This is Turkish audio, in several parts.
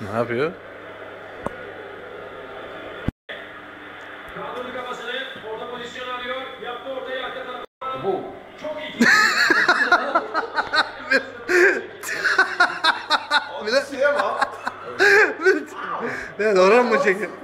Ne yapıyor? Kaldırdı kafasını. Orta pozisyon arıyor. Yaptı ortayı arka tarafa. Bu. Çok iyi. Bir de Şeye bak. ne doğru mu çekiyor? Ne?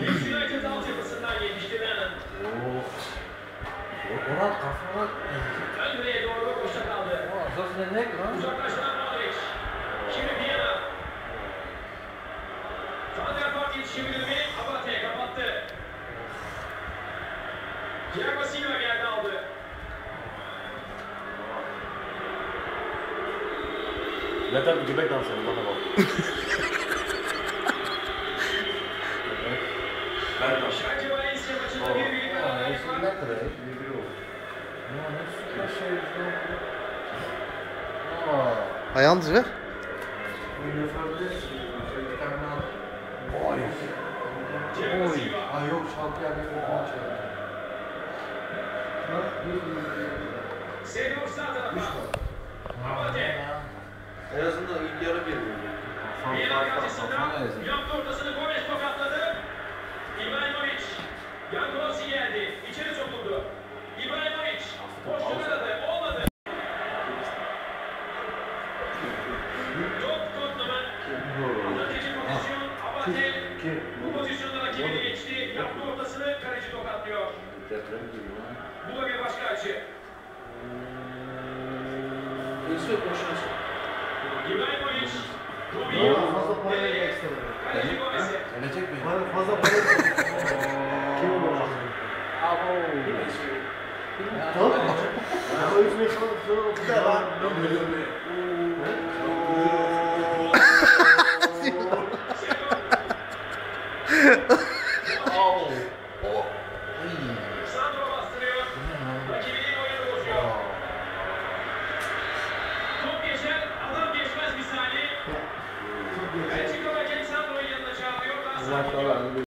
Leeds United altyapısından yetiştirilen Orhan kafana... ön direğe doğru boşta kaldı. Zaten ne lan? Uzaklaştıran Modric. Şimdi Vieira. Santrafor yetişebilir mi? Abate kapattı. Thiago Silva geldi aldı. Ne tabii göbek dansı bana bak. kadar? Bir bir oldu. Ya ne süper şey işte. Aa. Ayağınızı ver. Oy. Oy. Ay yok şaltı tarafa. Abate. En azından ilk yarı bir Vieira karşısında yaptı ortasını geldi. İçeri sokuldu. İbrahimovic. Boşluk aradı. Olmadı. Top Tottenham'ın. Atıcı pozisyon. Abate. Bu pozisyonda rakibini geçti. Yaptı ortasını kaleci tokatlıyor. Bu da bir başka açı. İbrahimovic. Robinho. Fazla Nereye? ekstra. Kaleci Gomez'e. Gelecek mi? Fazla para Kim olur? Abo. Tamam. Ya üç beş falan sonra okudu lan. Au. O. Ay. Sandro bastırıyor. Rakibinin oyunu bozuyor. Top geçer, adam geçmez misali. Belçika hakem Sandro'yu yanına çağırıyor. Daha sakin.